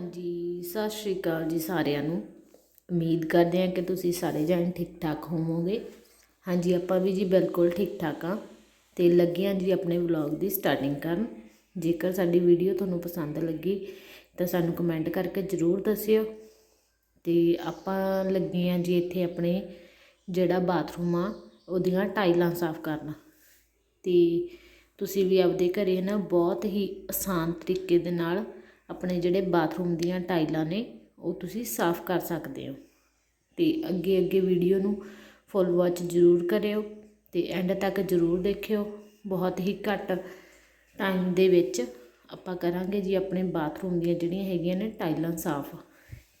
ਹਾਂਜੀ, ਸਤਿ ਸ਼੍ਰੀ ਅਕਾਲ ਜੀ ਸਾਰਿਆਂ ਨੂੰ। ਉਮੀਦ ਕਰਦੇ ਹਾਂ ਕਿ ਤੁਸੀਂ ਸਾਰੇ ਜਣੇ ਠੀਕ ਠਾਕ ਹੋਵੋਗੇ। ਹਾਂਜੀ, ਆਪਾਂ ਵੀ ਜੀ ਬਿਲਕੁਲ ਠੀਕ ਠਾਕ ਆ ਤੇ ਲੱਗੇ ਹਾਂ ਜੀ ਆਪਣੇ ਵਲੌਗ ਦੀ ਸਟਾਰਟਿੰਗ ਕਰਨ। ਜੇਕਰ ਸਾਡੀ ਵੀਡੀਓ ਤੁਹਾਨੂੰ ਪਸੰਦ ਲੱਗੀ ਤਾਂ ਸਾਨੂੰ ਕਮੈਂਟ ਕਰਕੇ ਜ਼ਰੂਰ ਦੱਸਿਓ। ਤੇ ਆਪਾਂ ਲੱਗੇ ਹਾਂ ਜੀ ਇੱਥੇ ਆਪਣੇ ਜਿਹੜਾ ਬਾਥਰੂਮ ਆ, ਉਹਦੀਆਂ ਟਾਈਲਾਂ ਸਾਫ਼ ਕਰਨ। ਤੇ ਤੁਸੀਂ ਵੀ ਆਪਦੇ ਘਰੇ ਨਾ ਬਹੁਤ ਹੀ ਆਸਾਨ ਤਰੀਕੇ ਦੇ ਨਾਲ ਆਪਣੇ ਜਿਹੜੇ ਬਾਥਰੂਮ ਦੀਆਂ ਟਾਈਲਾਂ ਨੇ, ਉਹ ਤੁਸੀਂ ਸਾਫ਼ ਕਰ ਸਕਦੇ ਹੋ। ਅਤੇ ਅੱਗੇ ਅੱਗੇ ਵੀਡੀਓ ਨੂੰ ਫੁੱਲ ਵਾਚ ਜ਼ਰੂਰ ਕਰਿਓ ਅਤੇ ਐਂਡ ਤੱਕ ਜ਼ਰੂਰ ਦੇਖਿਓ। ਬਹੁਤ ਹੀ ਘੱਟ ਟਾਈਮ ਦੇ ਵਿੱਚ ਆਪਾਂ ਕਰਾਂਗੇ ਜੀ ਆਪਣੇ ਬਾਥਰੂਮ ਦੀਆਂ ਜਿਹੜੀਆਂ ਹੈਗੀਆਂ ਨੇ ਟਾਈਲਾਂ ਸਾਫ਼।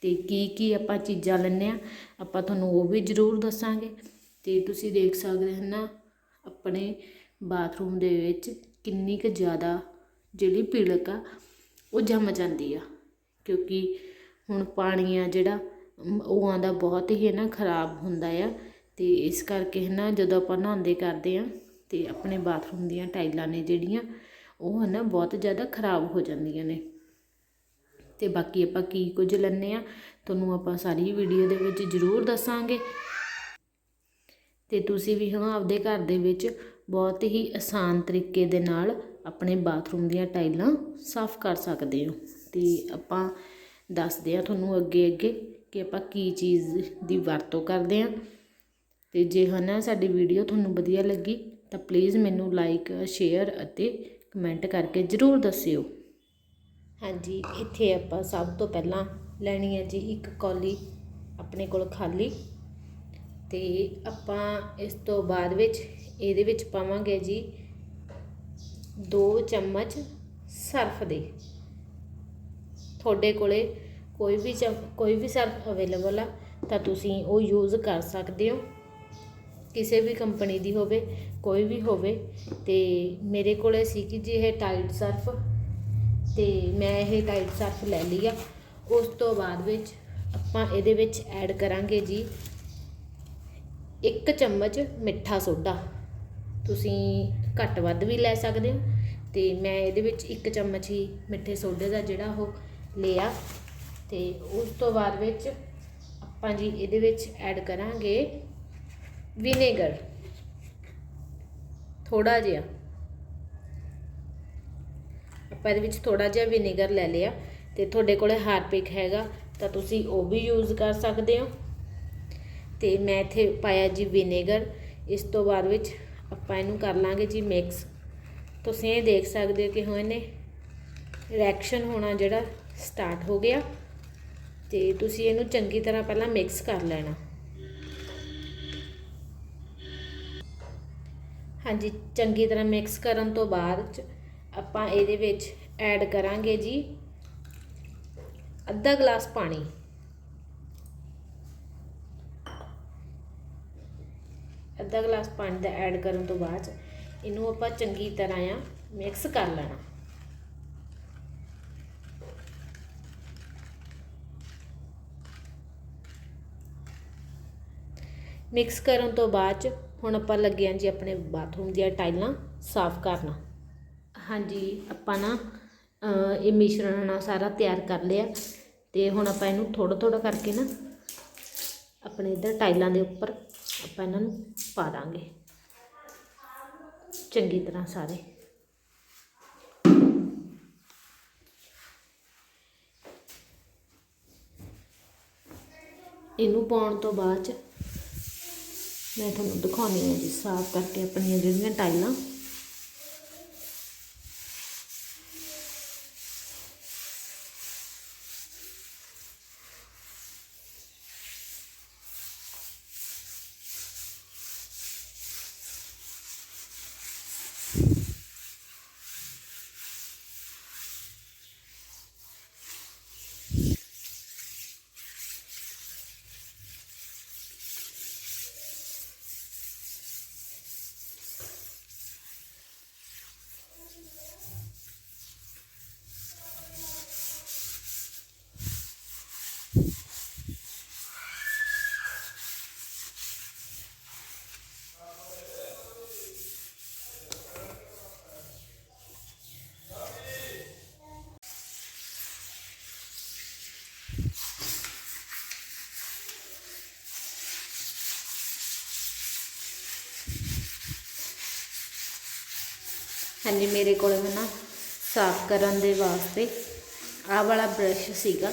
ਤੇ ਕੀ ਕੀ ਆਪਾਂ ਚੀਜ਼ਾਂ ਲੈਂਦੇ ਆ ਆਪਾਂ ਤੁਹਾਨੂੰ ਉਹ ਵੀ ਜ਼ਰੂਰ ਦੱਸਾਂਗੇ। ਤੇ ਤੁਸੀਂ ਦੇਖ ਸਕਦੇ ਹੋ ਨਾ, ਆਪਣੇ ਬਾਥਰੂਮ ਦੇ ਵਿੱਚ ਕਿੰਨੀ ਕੁ ਜ਼ਿਆਦਾ ਜਿਹੜੀ ਪਿਲਕ ਆ ਉਹ ਜੰਮ ਜਾਂਦੀ ਆ। ਕਿਉਂਕਿ ਹੁਣ ਪਾਣੀ ਆ ਜਿਹੜਾ, ਉਹ ਆਉਂਦਾ ਬਹੁਤ ਹੀ ਹੈ ਨਾ ਖਰਾਬ ਹੁੰਦਾ ਆ। ਅਤੇ ਇਸ ਕਰਕੇ ਹੈ ਨਾ ਜਦੋਂ ਆਪਾਂ ਨਹਾਉਂਦੇ ਕਰਦੇ ਹਾਂ ਅਤੇ ਆਪਣੇ ਬਾਥਰੂਮ ਦੀਆਂ ਟਾਈਲਾਂ ਨੇ ਜਿਹੜੀਆਂ, ਉਹ ਹੈ ਨਾ ਬਹੁਤ ਜ਼ਿਆਦਾ ਖਰਾਬ ਹੋ ਜਾਂਦੀਆਂ ਨੇ। ਅਤੇ ਬਾਕੀ ਆਪਾਂ ਕੀ ਕੁਝ ਲੈਂਦੇ ਆ, ਤੁਹਾਨੂੰ ਆਪਾਂ ਸਾਰੀ ਵੀਡੀਓ ਦੇ ਵਿੱਚ ਜ਼ਰੂਰ ਦੱਸਾਂਗੇ। ਤੇ ਤੁਸੀਂ ਵੀ ਹਾਂ, ਆਪਦੇ ਘਰ ਦੇ ਵਿੱਚ ਬਹੁਤ ਹੀ ਆਸਾਨ ਤਰੀਕੇ ਦੇ ਨਾਲ ਆਪਣੇ ਬਾਥਰੂਮ ਦੀਆਂ ਟਾਈਲਾਂ ਸਾਫ਼ ਕਰ ਸਕਦੇ ਹੋ। ਅਤੇ ਆਪਾਂ ਦੱਸਦੇ ਹਾਂ ਤੁਹਾਨੂੰ ਅੱਗੇ ਅੱਗੇ ਕਿ ਆਪਾਂ ਕੀ ਚੀਜ਼ ਦੀ ਵਰਤੋਂ ਕਰਦੇ ਹਾਂ। ਅਤੇ ਜੇ ਹਨਾ ਸਾਡੀ ਵੀਡੀਓ ਤੁਹਾਨੂੰ ਵਧੀਆ ਲੱਗੀ ਤਾਂ ਪਲੀਜ਼ ਮੈਨੂੰ ਲਾਈਕ, ਸ਼ੇਅਰ ਅਤੇ ਕਮੈਂਟ ਕਰਕੇ ਜ਼ਰੂਰ ਦੱਸਿਓ। ਹਾਂਜੀ, ਇੱਥੇ ਆਪਾਂ ਸਭ ਤੋਂ ਪਹਿਲਾਂ ਲੈਣੀ ਹੈ ਜੀ ਇੱਕ ਕੌਲੀ ਆਪਣੇ ਕੋਲ ਖਾਲੀ। ਤੇ ਆਪਾਂ ਇਸ ਤੋਂ ਬਾਅਦ ਵਿੱਚ ਇਹਦੇ ਵਿੱਚ ਪਾਵਾਂਗੇ ਜੀ 2 ਚਮਚ ਸਰਫ ਦੇ। ਤੁਹਾਡੇ ਕੋਲੇ ਕੋਈ ਵੀ ਚਮ- ਕੋਈ ਵੀ ਸਰਫ ਅਵੇਲੇਬਲ ਆ, ਤਾਂ ਤੁਸੀਂ ਉਹ ਯੂਜ਼ ਕਰ ਸਕਦੇ ਹੋ। ਕਿਸੇ ਵੀ ਕੰਪਨੀ ਦੀ ਹੋਵੇ, ਕੋਈ ਵੀ ਹੋਵੇ, ਤੇ ਮੇਰੇ ਕੋਲੇ ਸੀ ਕਿ ਜੀ ਇਹ ਟਾਈਟ ਸਰਫ, ਤੇ ਮੈਂ ਇਹ ਟਾਈਟ ਸਰਫ ਲੈ ਲਈ ਆ। ਉਸ ਤੋਂ ਬਾਅਦ ਵਿੱਚ ਆਪਾਂ ਇਹਦੇ ਵਿੱਚ ਐਡ ਕਰਾਂਗੇ ਜੀ ਇੱਕ ਚਮਚ ਮਿੱਠਾ ਸੋਡਾ। ਤੁਸੀਂ ਘੱਟ ਵੱਧ ਵੀ ਲੈ ਸਕਦੇ ਹੋ। ਤੇ ਮੈਂ ਇਹਦੇ ਵਿੱਚ ਇੱਕ ਚਮਚ ਹੀ ਮਿੱਠੇ ਸੋਡੇ ਦਾ ਜਿਹੜਾ ਉਹ ਲਿਆ। ਤੇ ਉਸ ਤੋਂ ਬਾਅਦ ਵਿੱਚ ਆਪਾਂ ਜੀ ਇਹਦੇ ਵਿੱਚ ਐਡ ਕਰਾਂਗੇ ਵਿਨੇਗਰ। ਥੋੜਾ ਜਿਹਾ। ਆਪਾਂ ਇਹਦੇ ਵਿੱਚ ਥੋੜਾ ਜਿਹਾ ਵਿਨੇਗਰ ਲੈ ਲਿਆ। ਤੇ ਤੁਹਾਡੇ ਕੋਲੇ ਹਾਰਪਿਕ ਹੈਗਾ, ਤਾਂ ਤੁਸੀਂ ਉਹ ਵੀ ਯੂਜ਼ ਕਰ ਸਕਦੇ ਹੋ। ਤੇ ਮੈਂ ਇੱਥੇ ਪਾਇਆ ਜੀ ਵਿਨੇਗਰ। ਇਸ ਤੋਂ ਬਾਅਦ ਵਿੱਚ ਆਪਾਂ ਇਹਨੂੰ ਕਰ ਲਾਂਗੇ ਜੀ ਮਿਕਸ ਤੁਸੀਂ ਇਹ ਦੇਖ ਸਕਦੇ ਹੋ ਕਿ ਹੁਣ ਇਹਨੇ ਰਿਐਕਸ਼ਨ ਹੋਣਾ ਜਿਹੜਾ ਸਟਾਰਟ ਹੋ ਗਿਆ। ਤੇ ਤੁਸੀਂ ਇਹਨੂੰ ਚੰਗੀ ਤਰ੍ਹਾਂ ਪਹਿਲਾਂ ਮਿਕਸ ਕਰ ਲੈਣਾ। ਹਾਂਜੀ, ਚੰਗੀ ਤਰ੍ਹਾਂ ਮਿਕਸ ਕਰਨ ਤੋਂ ਬਾਅਦ ਚ ਆਪਾਂ ਇਹਦੇ ਵਿੱਚ ਐਡ ਕਰਾਂਗੇ ਜੀ ਅੱਧਾ ਗਲਾਸ ਪਾਣੀ। ਅੱਧਾ ਗਲਾਸ ਪਾਣੀ ਦਾ ਐਡ ਕਰਨ ਤੋਂ ਬਾਅਦ 'ਚ ਇਹਨੂੰ ਆਪਾਂ ਚੰਗੀ ਤਰ੍ਹਾਂ ਆ ਮਿਕਸ ਕਰ ਲੈਣਾ। ਮਿਕਸ ਕਰਨ ਤੋਂ ਬਾਅਦ 'ਚ ਹੁਣ ਆਪਾਂ ਲੱਗੇ ਹਾਂ ਜੀ ਆਪਣੇ ਬਾਥਰੂਮ ਦੀਆਂ ਟਾਈਲਾਂ ਸਾਫ਼ ਕਰਨਾ। ਹਾਂਜੀ, ਆਪਾਂ ਨਾ ਇਹ ਮਿਸ਼ਰਣ ਨਾਲ ਸਾਰਾ ਤਿਆਰ ਕਰ ਲਿਆ ਤੇ ਹੁਣ ਆਪਾਂ ਇਹਨੂੰ ਥੋੜਾ ਥੋੜਾ ਕਰਕੇ ਨਾ ਆਪਣੇ ਇਧਰ ਟਾਈਲਾਂ ਦੇ ਉੱਪਰ ਆਪਾਂ ਇਹਨਾਂ ਨੂੰ ਪਾ ਦਾਂਗੇ। ਚੰਗੀ ਤਰ੍ਹਾਂ ਸਾਰੇ। ਇਹਨੂੰ ਪਾਉਣ ਤੋਂ ਬਾਅਦ ਚ ਮੈਂ ਤੁਹਾਨੂੰ ਦਿਖਾਉਣੀ ਹੈ ਜੀ, ਸਾਫ਼ ਕਰਕੇ ਆਪਣੀਆਂ ਜਿਹੜੀਆਂ ਟਾਈਲਾਂ। ਹਾਂਜੀ, ਮੇਰੇ ਕੋਲ ਹੈ ਨਾ ਸਾਫ਼ ਕਰਨ ਦੇ ਵਾਸਤੇ ਆਹ ਵਾਲਾ ਬ੍ਰਸ਼ ਸੀਗਾ।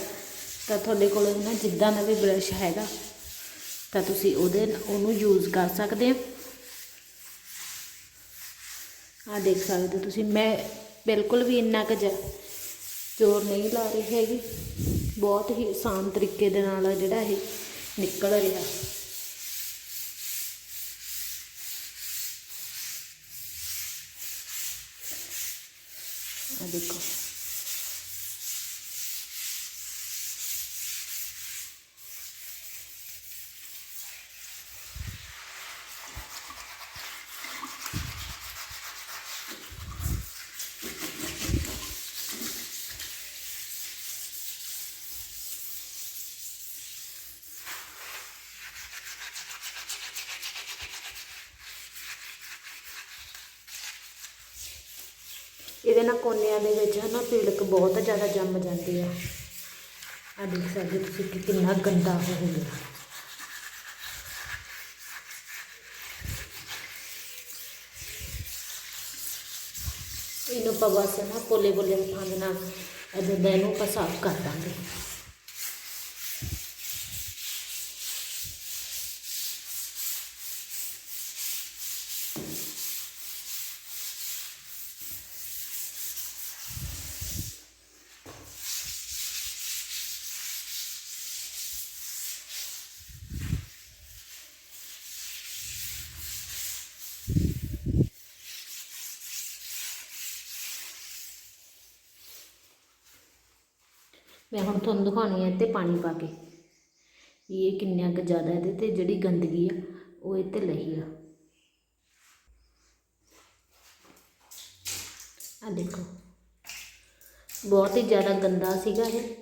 ਤਾਂ ਤੁਹਾਡੇ ਕੋਲ ਨਾ ਜਿੱਦਾਂ ਦਾ ਵੀ ਬ੍ਰਸ਼ ਹੈਗਾ, ਤਾਂ ਤੁਸੀਂ ਉਹਦੇ ਉਹਨੂੰ ਯੂਜ਼ ਕਰ ਸਕਦੇ ਹੋ। ਆ ਦੇਖ ਸਕਦੇ ਹੋ ਤੁਸੀਂ, ਮੈਂ ਬਿਲਕੁਲ ਵੀ ਇੰਨਾ ਕੁ ਜ਼ੋਰ ਨਹੀਂ ਲਾ ਰਹੀ ਹੈਗੀ। ਬਹੁਤ ਹੀ ਆਸਾਨ ਤਰੀਕੇ ਦੇ ਨਾਲ ਜਿਹੜਾ ਇਹ ਨਿਕਲ ਰਿਹਾ। ਆ ਦੇਖੋ ਇਹਦੇ ਨਾਲ ਕੋਨਿਆਂ ਦੇ ਵਿੱਚ ਹਨਾ ਪੀੜਕ ਬਹੁਤ ਜ਼ਿਆਦਾ ਜੰਮ ਜਾਂਦੀ ਆ। ਆ ਦੇਖ ਸਕਦੇ ਤੁਸੀਂ ਕਿ ਕਿੰਨਾ ਗੰਦਾ ਹੋ ਗਿਆ। ਇਹਨੂੰ ਆਪਾਂ ਬਸ ਪੋਲੇ ਪੋਲੇ ਹੱਥਾਂ ਦੇ ਨਾਲ ਇਹਦੇ ਇਹਨੂੰ ਆਪਾਂ ਸਾਫ਼ ਕਰ ਦਾਂਗੇ। ਮੈਂ ਹੁਣ ਤੁਹਾਨੂੰ ਦਿਖਾਉਣੀ ਹੈ ਤੇ ਪਾਣੀ ਪਾ ਕੇ। ਵੀ ਇਹ ਕਿੰਨਾ ਕੁ ਜ਼ਿਆਦਾ ਇਹਦੇ ਤੇ, ਜਿਹੜੀ ਗੰਦਗੀ ਆ, ਉਹ ਇਹ ਤੇ ਲਈ ਆ। ਆ ਦੇਖੋ, ਬਹੁਤ ਹੀ ਜ਼ਿਆਦਾ ਗੰਦਾ ਸੀਗਾ ਇਹ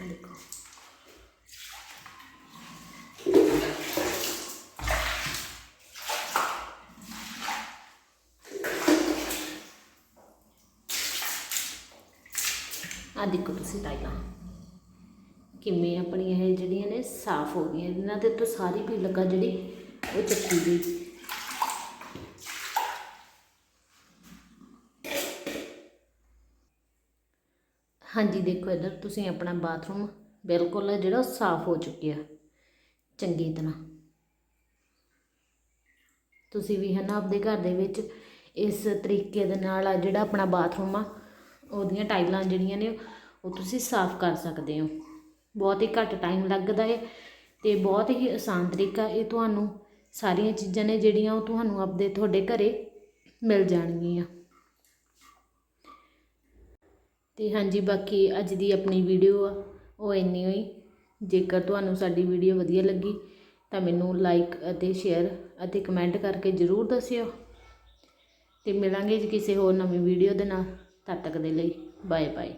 ਆਹ ਦੇਖੋ ਆ ਦੇਖੋ ਤੁਸੀਂ ਟਾਈਲਾਂ। ਕਿਵੇਂ ਆਪਣੀਆਂ ਇਹ ਜਿਹੜੀਆਂ ਨੇ ਸਾਫ਼ ਹੋ ਗਈਆਂ। ਇਹਨਾਂ ਦੇ ਤੋਂ ਸਾਰੀ ਵੀ ਲੱਗਾ ਜਿਹੜੀ ਉਹ ਚੱਕੀ ਗਈ। ਹਾਂਜੀ, ਦੇਖੋ ਇੱਧਰ ਤੁਸੀਂ ਆਪਣਾ ਬਾਥਰੂਮ ਬਿਲਕੁਲ ਜਿਹੜਾ ਉਹ ਸਾਫ਼ ਹੋ ਚੁੱਕਿਆ। ਚੰਗੀ ਤਰ੍ਹਾਂ। ਤੁਸੀਂ ਵੀ ਹੈ ਨਾ ਆਪਦੇ ਘਰ ਦੇ ਵਿੱਚ ਇਸ ਤਰੀਕੇ ਦੇ ਨਾਲ ਆ ਜਿਹੜਾ ਆਪਣਾ ਬਾਥਰੂਮ ਆ ਉਹਦੀਆਂ ਟਾਈਲਾਂ ਜਿਹੜੀਆਂ ਨੇ, ਉਹ ਤੁਸੀਂ ਸਾਫ਼ ਕਰ ਸਕਦੇ ਹੋ। ਬਹੁਤ ਹੀ ਘੱਟ ਟਾਈਮ ਲੱਗਦਾ ਹੈ ਅਤੇ ਬਹੁਤ ਹੀ ਆਸਾਨ ਤਰੀਕਾ ਇਹ ਤੁਹਾਨੂੰ ਸਾਰੀਆਂ ਚੀਜ਼ਾਂ ਨੇ ਜਿਹੜੀਆਂ ਉਹ ਤੁਹਾਨੂੰ ਆਪਦੇ ਤੁਹਾਡੇ ਘਰੇ ਮਿਲ ਜਾਣਗੀਆਂ। ਤੇ ਹਾਂਜੀ, ਬਾਕੀ ਅੱਜ ਦੀ ਆਪਣੀ ਵੀਡੀਓ ਆ, ਉਹ ਇੰਨੀ ਹੋਈ। ਜੇਕਰ ਤੁਹਾਨੂੰ ਸਾਡੀ ਵੀਡੀਓ ਵਧੀਆ ਲੱਗੀ, ਤਾਂ ਮੈਨੂੰ ਲਾਈਕ ਅਤੇ ਸ਼ੇਅਰ ਅਤੇ ਕਮੈਂਟ ਕਰਕੇ ਜ਼ਰੂਰ ਦੱਸਿਓ। ਤੇ ਮਿਲਾਂਗੇ ਜੀ ਕਿਸੇ ਹੋਰ ਨਵੀਂ ਵੀਡੀਓ ਦੇ ਨਾਲ। ਤਦ ਤੱਕ ਦੇ ਲਈ ਬਾਏ ਬਾਏ